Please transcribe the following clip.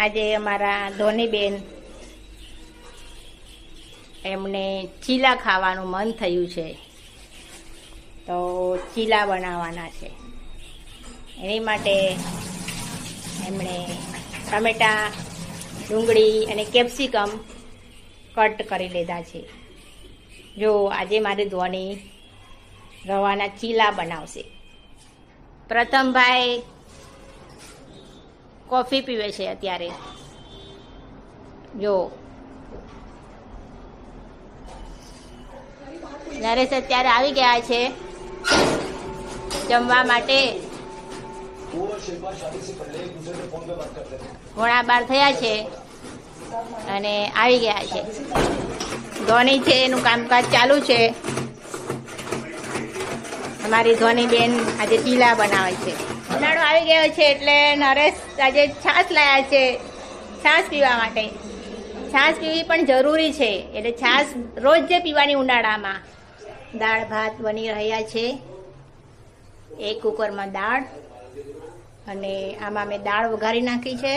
આજે અમારા ધોનીબેન એમને ચીલા ખાવાનું મન થયું છે. તો ચીલા બનાવવાના છે. એની માટે એમણે ટમેટા, ડુંગળી અને કેપ્સિકમ કટ કરી લીધા છે. જો આજે મારી ધોની રવાના ચીલા બનાવશે. પ્રથમ ભાઈ કોફી પીવે છે અત્યારે. જો. નરેશ અત્યારે આવી ગયા છે જમવા માટે. પોણા બાર થયા છે અને આવી ગયા છે. ધોની છે, એનું કામકાજ ચાલુ છે. અમારી ધોની બેન આજે ચીલા બનાવે છે. ઉનાળો આવી ગયો છે એટલે નરેશ આજે છાશ લાયા છે છાશ પીવા માટે. છાશ પીવી પણ જરૂરી છે. એટલે છાશ રોજ જે પીવાની ઉનાળામાં દાળ, ભાત બની રહ્યા છે. એક કુકરમાં દાળ અને આમાં મેં દાળ વઘારી નાખી છે.